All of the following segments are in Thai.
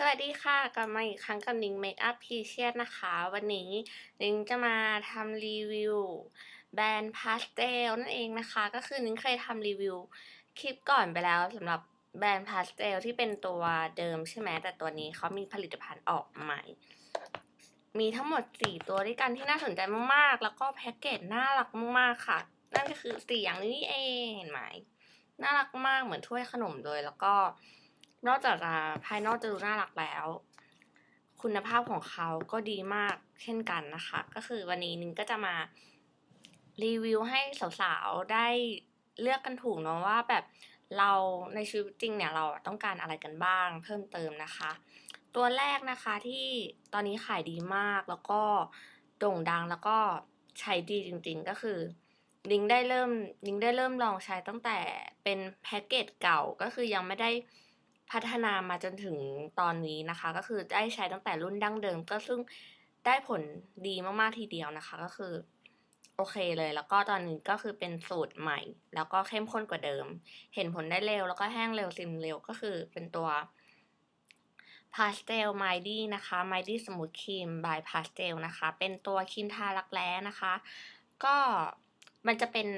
สวัสดีค่ะ กลับมาอีกครั้งกับนิงเมคอัพพีเชียนะคะ วันนี้นิงจะมาทำรีวิวแบรนด์พาสเทลนั่นเองนะคะ ก็คือนิงเคยทำรีวิวคลิปก่อนไปแล้วสำหรับแบรนด์พาสเทลที่เป็นตัวเดิมใช่ไหมแต่ตัวนี้เขามีผลิตภัณฑ์ออกใหม่ มีทั้งหมด 4 ตัวด้วยกันที่น่าสนใจมากๆ แล้วก็แพ็กเกจน่ารักมากๆค่ะ นั่นก็คือสี่อย่างนี้เองเห็นไหมน่ารักมากเหมือนถ้วยขนมเลยแล้วก็ นอกจากจะภายนอกจะดูน่ารักแล้ว คุณภาพของเขาก็ดีมากเช่นกันนะคะ ก็คือวันนี้นิ้งก็จะมารีวิวให้สาวๆได้เลือกกันถูกเนาะว่าแบบเราในชีวิตจริงเนี่ยเราต้องการอะไรกันบ้างเพิ่มเติมนะคะ ตัวแรกนะคะที่ตอนนี้ขายดีมากแล้วก็โด่งดังแล้วก็ใช้ดีจริงๆก็คือลิงได้เริ่มลิงได้เริ่มลองใช้ตั้งแต่เป็นแพ็กเกจเก่าก็คือยังไม่ได้ พัฒนามาจนถึงตอนนี้นะคะ ก็คือได้ใช้ตั้งแต่รุ่นดั้งเดิม ก็ซึ่งได้ผลดีมากๆทีเดียวนะคะ ก็คือโอเคเลย แล้วก็ตอนนี้ก็คือเป็นสูตรใหม่ แล้วก็เข้มข้นกว่าเดิม เห็นผลได้เร็ว แล้วก็แห้งเร็วซิมเร็วก็คือเป็นตัว Pastel m i d y นะคะ m i d y Smooth Cream by Pastel นะคะ เป็นตัวครีมทารักแร้นะคะ ก็มันจะเป็น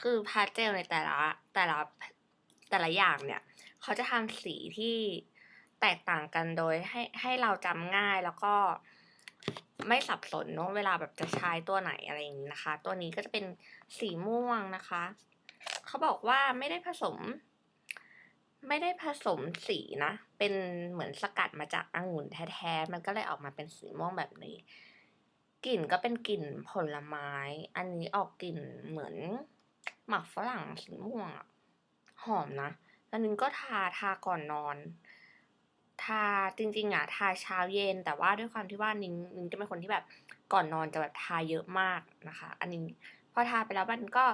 คือพาสเทลในแต่ละแต่ละแต่ละอย่างเนี่ย เขาจะทำสีที่แตกต่างกันโดยให้ให้เราจำง่ายแล้วก็ไม่สับสนเนอะเวลาแบบจะใช้ตัวไหนอะไรอย่างนี้นะคะ ตัวนี้ก็จะเป็นสีม่วงนะคะ เขาบอกว่าไม่ได้ผสม ไม่ได้ผสมสีนะ เป็นเหมือนสกัดมาจากองุ่นแท้ๆ มันก็เลยออกมาเป็นสีม่วงแบบนี้ กลิ่นก็เป็นกลิ่นผลไม้ อันนี้ออกกลิ่นเหมือนหมักฝรั่งสีม่วงอะหอมนะ แล้วนึงก็ทาทาก่อนนอน ทาจริงๆอะทาเช้าเย็น แต่ว่าด้วยความที่ว่านิ้งนิ้งจะเป็นคนที่แบบก่อนนอนจะแบบทาเยอะมากนะคะ อันนี้พอทาไปแล้วมันก็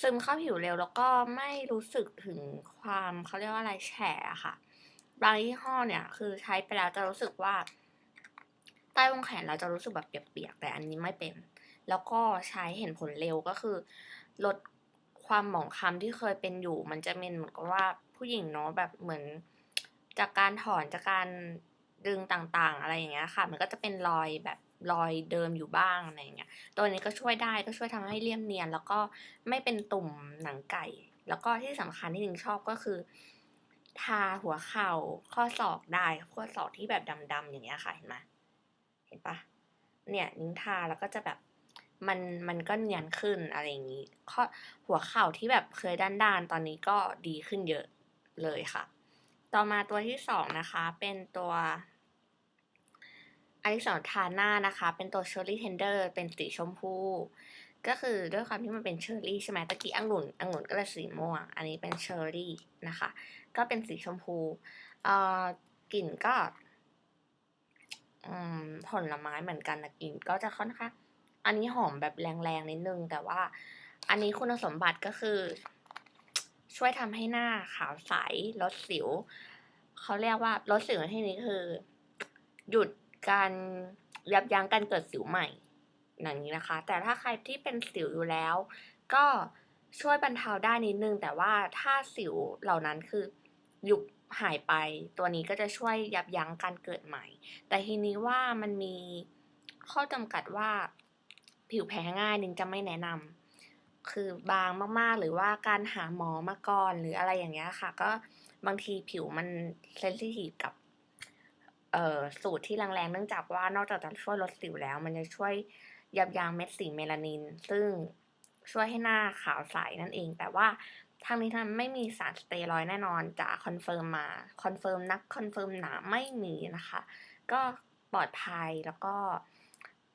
ซึมเข้าผิวเร็วแล้วก็ไม่รู้สึกถึงความเขาเรียกว่าอะไรแฉะค่ะ บางยี่ห้อเนี่ย คือใช้ไปแล้วจะรู้สึกว่า ใต้วงแขนเราจะรู้สึกแบบเปียกๆแต่อันนี้ไม่เป็น แล้วก็ใช้เห็นผลเร็วก็คือ ลด ความหมองคล้ำที่เคยเป็นอยู่ มันจะเป็นเหมือนกับว่าผู้หญิงเนาะแบบเหมือน จากการถอนจากการดึงต่างๆ อะไรอย่างเงี้ยค่ะ มันก็จะเป็นรอยแบบรอยเดิมอยู่บ้างอะไรอย่างเงี้ยตัวนี้ก็ช่วยได้ก็ช่วยทำให้เลี่ยมเนียน แล้วก็ไม่เป็นตุ่มหนังไก่ แล้วก็ที่สำคัญที่นิงชอบก็คือ ทาหัวเข่าข้อศอกได้ข้อศอกที่แบบดำๆอย่างเงี้ยค่ะเห็นไหมเห็นปะเนี่ยนิ้งทาแล้วก็จะแบบ มันมันก็เนียนขึ้นอะไรอย่างนี้ข้อหัวเข่าที่แบบเคยด้านๆตอนนี้ก็ดีขึ้นเยอะเลยค่ะ ต่อมาตัวที่สองนะคะเป็นตัวอันที่สองทาน้านะคะ เป็นตัวเชอร์รี่เทนเดอร์เป็นสีชมพูก็คือด้วยความที่มันเป็นเชอร์รี่ใช่ไหมตะกี้องุ่นองุ่นก็เลยสีม่วง อันนี้เป็นเชอร์รี่นะคะ ก็เป็นสีชมพูเอ่อกลิ่นก็อืมผลไม้เหมือนกันนะกลิ่นก็จะค่อนข้าง อันนี้หอมแบบแรงๆนิดนึง แต่ว่า อันนี้คุณสมบัติก็คือ ช่วยทำให้หน้าขาวใสลดสิวเขาเรียกว่าลดสิวในที่นี้คือ หยุดการยับยั้งการเกิดสิวใหม่อย่างนี้นะคะ แต่ถ้าใครที่เป็นสิวอยู่แล้ว ก็ช่วยบรรเทาได้นิดนึง แต่ว่าถ้าสิวเหล่านั้นคือยุบหายไป ตัวนี้ก็จะช่วยยับยั้งการเกิดใหม่ แต่ทีนี้ว่ามันมีข้อจำกัดว่า ผิวแพ้ง่ายนึงจะไม่แนะนำคือบางมากๆ หรือว่าการหาหมอมาก่อนหรืออะไรอย่างเงี้ยค่ะ ก็บางทีผิวมันเซนซิทีฟกับเออสูตรที่แรงๆเนื่องจากว่านอกจากจะช่วยลดสิวแล้ว มันจะช่วยยับยั้งเม็ดสีเมลานิน ซึ่งช่วยให้หน้าขาวใสนั่นเอง แต่ว่าทางนี้ทำไม่มีสารสเตียรอยแน่นอนจะคอนเฟิร์มมาคอนเฟิร์มนักคอนเฟิร์มหนาไม่มีนะคะ ก็ปลอดภัยแล้วก็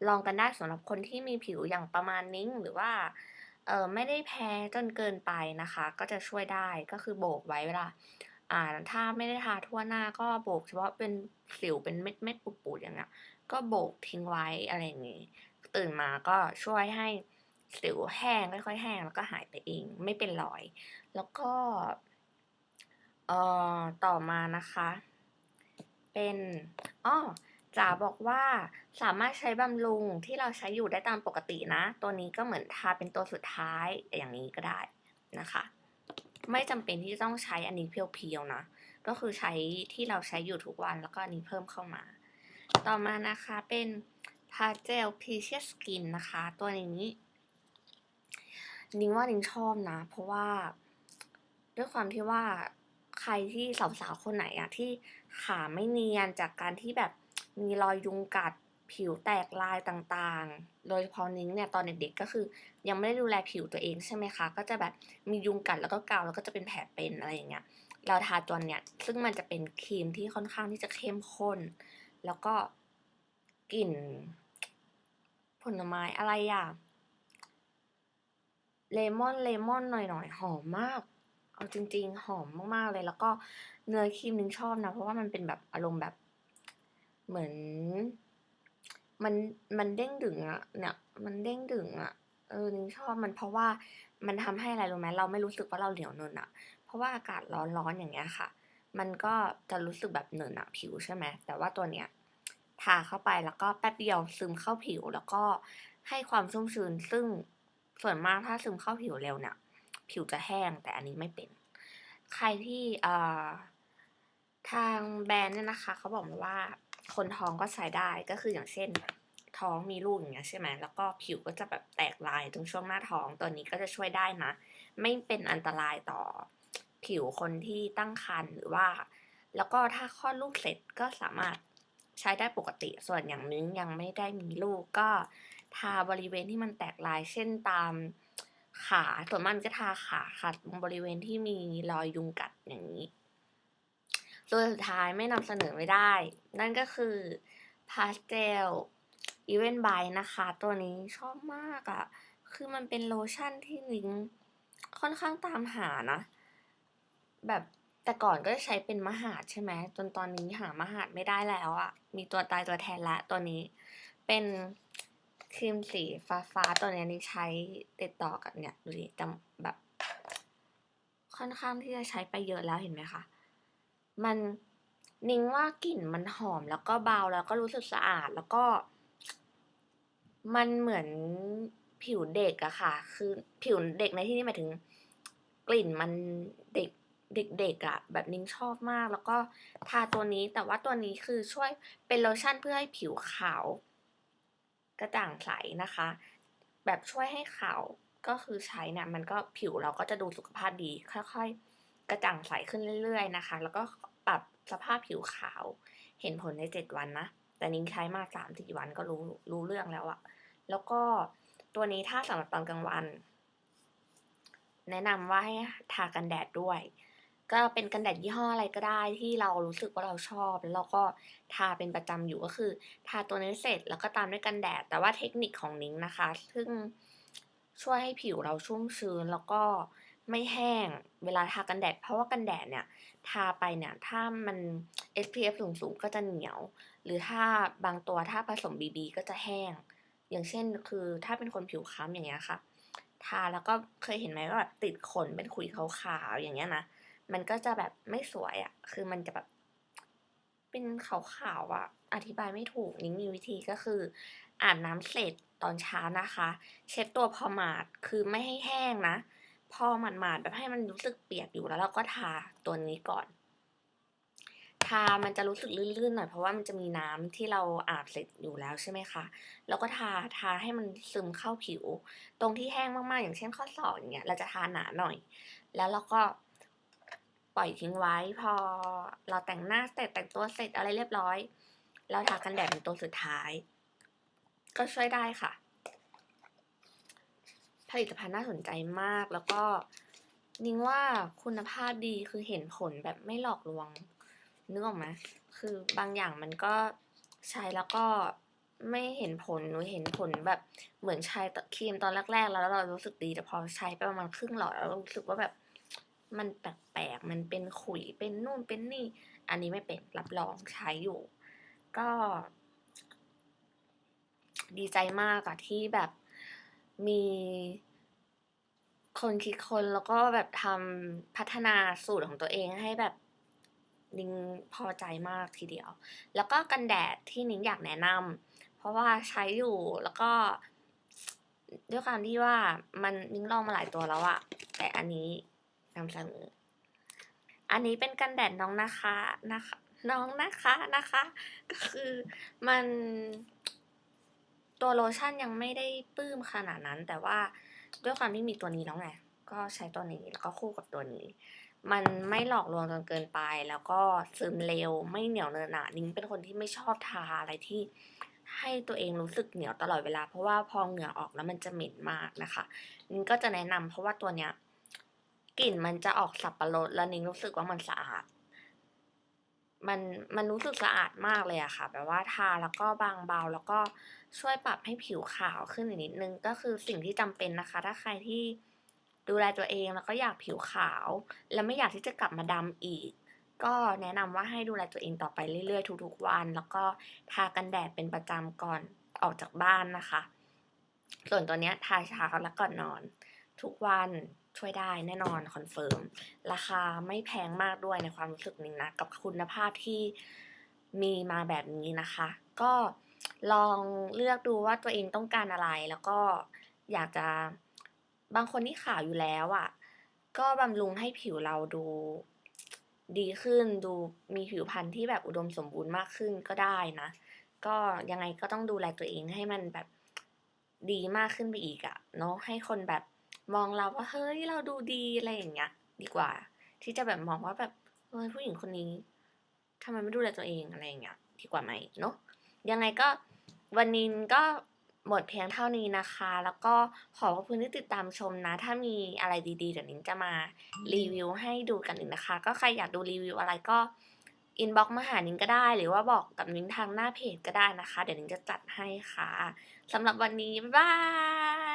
ลองกันได้สำหรับคนที่มีผิวอย่างประมาณนิ้งหรือว่าเออไม่ได้แพ้จนเกินไปนะคะ ก็จะช่วยได้ก็คือโบกไว้เวลาอ่าถ้าไม่ได้ทาทั่วหน้าก็โบกเฉพาะเป็นสิวเป็นเม็ดเม็ดปูดๆอย่างเงี้ยก็โบกทิ้งไว้อะไรอย่างงี้ตื่นมาก็ช่วยให้สิวแห้งค่อยๆแห้งแล้วก็หายไปเองไม่เป็นรอย แล้วก็เอ่อต่อมานะคะ เป็นอ้อ จ๋าบอกว่าสามารถใช้บำรุงที่เราใช้อยู่ได้ตามปกตินะ ตัวนี้ก็เหมือนทาเป็นตัวสุดท้ายอย่างนี้ก็ได้นะคะ ไม่จำเป็นที่ต้องใช้อันนี้เพียวๆนะ ก็คือใช้ที่เราใช้อยู่ทุกวันแล้วก็อันนี้เพิ่มเข้ามา ต่อมานะคะเป็นพาเจลพีเชสกินนะคะ ตัวนี้นิ้งว่านิ้งชอบนะ เพราะว่าด้วยความที่ว่าใครที่สาวๆคนไหนอะที่ขาไม่เนียนจากการที่แบบ มีรอยยุงกัด ผิวแตกลายต่างๆ โดยเฉพาะนิ้งเนี่ยตอนเด็กๆก็คือ ยังไม่ได้ดูแลผิวตัวเองใช่ไหมคะ ก็จะแบบมียุงกัดแล้วก็เกาแล้วก็จะเป็นแผลเป็นอะไรอย่างเงี้ย เราทาตัวเนี่ยซึ่งมันจะเป็นครีมที่ค่อนข้างที่จะเข้มข้น แล้วก็กลิ่น ผลไม้อะไรอะเลมอนเลมอนหน่อยๆหอมมาก เอาจริง ๆ หอมมากๆเลย แล้วก็เนื้อครีมนึงชอบนะ เพราะว่ามันเป็นแบบอารมณ์แบบ เหมือน มันมันเด้งดึงอะเนี่ยมันเด้งดึงอะเออนึงชอบมันเพราะว่ามันทำให้อะไรรู้ไหมเราไม่รู้สึกว่าเราเหนียวเนินอะเพราะว่าอากาศร้อนๆอย่างเงี้ยค่ะ มันก็จะรู้สึกแบบเหนอะหนะผิวใช่ไหมแต่ว่าตัวเนี้ยทาเข้าไปแล้วก็แป๊บเดียวซึมเข้าผิวแล้วก็ให้ความชุ่มชื้น ซึ่งส่วนมากถ้าซึมเข้าผิวเร็วเนี่ยผิวจะแห้งแต่อันนี้ไม่เป็น ใครที่เอ่อทางแบรนด์เนี่ยนะคะ เขาบอกมาว่า คนท้องก็ใช้ได้ก็คืออย่างเช่น ท้องมีลูกอย่างเงี้ยใช่ไหมแล้วก็ผิวก็จะแบบแตกลายตรงช่วงหน้าท้องตัวนี้ก็จะช่วยได้นะ ไม่เป็นอันตรายต่อผิวคนที่ตั้งครรภ์หรือว่า แล้วก็ถ้าคลอดลูกเสร็จก็สามารถใช้ได้ปกติส่วนอย่างนึงยังไม่ได้มีลูกก็ทาบริเวณที่มันแตกลายเช่นตามขาส่วนมากก็ทาขาค่ะตรงบริเวณที่มีรอยยุงกัดอย่างนี้ ตัวสุดท้ายไม่นำเสนอไม่ได้ นั่นก็คือพาสเทลอีเวนต์บนะคะ ตัวนี้ชอบมากอะ่ะ คือมันเป็นโลชั่นที่นิ้งค่อนข้างตามหานะ แบบแต่ก่อนก็ใช้เป็นมหาดใช่ไหมจนตอนนี้หามหาดไม่ได้แล้วอะ่ะ มีตัวตายตัวแทนละตัวนี้ เป็นครีมสีฟ้าฟ้าๆตัวนี้นี่ใช้ติดต่อกับเนี่ยดูดิจำแบบ ค่อนข้างที่จะใช้ไปเยอะแล้วเห็นไหมคะ มันนิ้งว่ากลิ่นมันหอมแล้วก็เบาแล้วก็รู้สึกสะอาดแล้วก็ มันเหมือนผิวเด็กอะค่ะ คือผิวเด็กในที่นี้หมายถึง กลิ่นมันเด็กเด็กๆอะแบบนิ้งชอบมาก แล้วก็ทาตัวนี้แต่ว่าตัวนี้คือช่วยเป็นโลชั่นเพื่อให้ผิวขาว กระจ่างใสนะคะ แบบช่วยให้ขาวก็คือใช้เนี่ยมันก็ผิวเราก็จะดูสุขภาพดี ค่อย ๆ กระจ่างใสขึ้นเรื่อย ๆ นะคะ แล้วก็ปรับ สภาพผิวขาว เห็นผลในเจ็ดวันนะ แต่นิ้งใช้มาสามสี่วันก็รู้รู้เรื่องแล้วอะแล้วก็ตัวนี้ถ้าสำหรับตอนกลางวัน แนะนำว่าให้ทากันแดดด้วย ก็เป็นกันแดดยี่ห้ออะไรก็ได้ที่เรารู้สึกว่าเราชอบ แล้วเราก็ทาเป็นประจำอยู่ก็คือ ทาตัวนี้เสร็จแล้วก็ตามด้วยกันแดด แต่ว่าเทคนิคของนิ้งนะคะ ซึ่งช่วยให้ผิวเราชุ่มชื้นแล้วก็ ไม่แห้งเวลาทากันแดด เพราะว่ากันแดดเนี่ยทาไปเนี่ยถ้ามัน SPF สูงๆก็จะเหนียว หรือถ้าบางตัวถ้าผสม BB ก็จะแห้ง อย่างเช่นคือถ้าเป็นคนผิวค้ำอย่างเงี้ยค่ะ ทาแล้วก็เคยเห็นไหมว่าแบบติดขนเป็นขุยขาวๆอย่างเงี้ยนะมันก็จะแบบไม่สวยอะ่ะ คือมันจะแบบ เป็นขาวๆอะ่ะ อธิบายไม่ถูกนิ้งมีวิธีก็คือ อาบน้ำเสร็จตอนเช้านะคะ เช็ดตัวพอหมาดคือไม่ให้แห้งนะ พอหมาดๆแบบให้มันรู้สึกเปียกอยู่แล้วเราก็ทาตัวนี้ก่อน ทามันจะรู้สึกลื่นๆหน่อยเพราะว่ามันจะมีน้ำที่เราอาบเสร็จอยู่แล้วใช่ไหมคะ แล้วก็ทาทาให้มันซึมเข้าผิว ตรงที่แห้งมากๆ อย่างเช่นข้อศอกอย่างเงี้ยเราจะทาหนาหน่อย แล้วเราก็ปล่อยทิ้งไว้พอเราแต่งหน้าเสร็จแต่งตัวเสร็จอะไรเรียบร้อย เราทากันแดดเป็นตัวสุดท้าย ก็ช่วยได้ค่ะ ลิตภัณฑ์น่าสนใจมาก แล้วก็นิ้งว่าคุณภาพดีคือเห็นผลแบบไม่หลอกลวงนึกออกไหมคือบางอย่างมันก็ใช้แล้วก็ไม่เห็นผลหนูเห็นผลแบบเหมือนใช้ครีมตอนแรกๆ แล้วเรารู้สึกดีแต่พอใช้ไปประมาณครึ่งหลอดแล้วรู้สึกว่าแบบมันแปลกๆ มันเป็นขุยเป็นนู่นเป็นนี่ อันนี้ไม่เป็นรับรองใช้อยู่ ก็ ดีใจมากอะที่แบบมี คนคิดคนแล้วก็แบบทำพัฒนาสูตรของตัวเองให้แบบนิ้งพอใจมากทีเดียว แล้วก็กันแดดที่นิ้งอยากแนะนำเพราะว่าใช้อยู่แล้วก็ด้วยความที่ว่ามันนิ้งลองมาหลายตัวแล้วอะแต่อันนี้นำเสนออันนี้เป็นกันแดดน้องนะคะนะคะ น้องนะคะนะคะ ก็คือมันตัวโลชั่นยังไม่ได้ปลื้มขนาดนั้นแต่ว่า ด้วยความที่มีตัวนี้แล้วไงก็ใช้ตัวนี้แล้วก็คู่กับตัวนี้ มันไม่หลอกลวงจนเกินไป แล้วก็ซึมเร็วไม่เหนียวเนอะหนะนิ้งเป็นคนที่ไม่ชอบทาอะไรที่ให้ตัวเองรู้สึกเหนียวตลอดเวลา เพราะว่าพอเหงื่อออกแล้วมันจะเหม็นมากนะคะ นิ้งก็จะแนะนำเพราะว่าตัวเนี้ยกลิ่นมันจะออกสับปะรดแล้วนิ้งรู้สึกว่ามันสะอาด มันมันรู้สึกสะอาดมากเลยอะค่ะ แบบว่าทาแล้วก็บางเบา แล้วก็ช่วยปรับให้ผิวขาวขึ้นอีกนิดนึง ก็คือสิ่งที่จำเป็นนะคะ ถ้าใครที่ดูแลตัวเองแล้วก็อยากผิวขาว แล้วไม่อยากที่จะกลับมาดำอีก ก็แนะนำว่าให้ดูแลตัวเองต่อไปเรื่อยๆ ทุกๆวัน แล้วก็ทากันแดดเป็นประจำก่อนออกจากบ้านนะคะ ส่วนตัวเนี้ยทาเช้าแล้วก่อนนอน ทุกวัน ช่วยได้แน่นอนคอนเฟิร์มราคาไม่แพงมากด้วยในความรู้สึกนี้นะ กับคุณภาพที่มีมาแบบนี้นะคะ ก็ลองเลือกดูว่าตัวเองต้องการอะไรแล้วก็อยากจะบางคนที่ขาวอยู่แล้วอะ่ะ ก็บำรุงให้ผิวเราดูดีขึ้นดูมีผิวพรรณที่แบบอุดมสมบูรณ์มากขึ้นก็ได้นะ ก็ยังไงก็ต้องดูแลตัวเองให้มันแบบดีมากขึ้นไปอีกอะเนาะให้คนแบบ มองเราว่าเฮ้ยเราดูดีอะไรอย่างเงี้ยดีกว่า ที่จะแบบมองว่าแบบเฮ้ยผู้หญิงคนนี้ทำไมไม่ดูแลตัวเองอะไรอย่างเงี้ยดีกว่าไหมเนาะยังไงก็วันนี้ก็หมดเพียงเท่านี้นะคะ แล้วก็ขอขอบคุณที่ติดตามชมนะ ถ้ามีอะไรดีๆเดี๋ยวนิ้งจะมารีวิวให้ดูกันอีกนะคะ ก็ใครอยากดูรีวิวอะไรก็อินบ็อกมาหานิ้งก็ได้ หรือว่าบอกกับนิ้งทางหน้าเพจก็ได้นะคะ เดี๋ยวนิ้งจะจัดให้ค่ะสำหรับวันนี้ บ๊ายบาย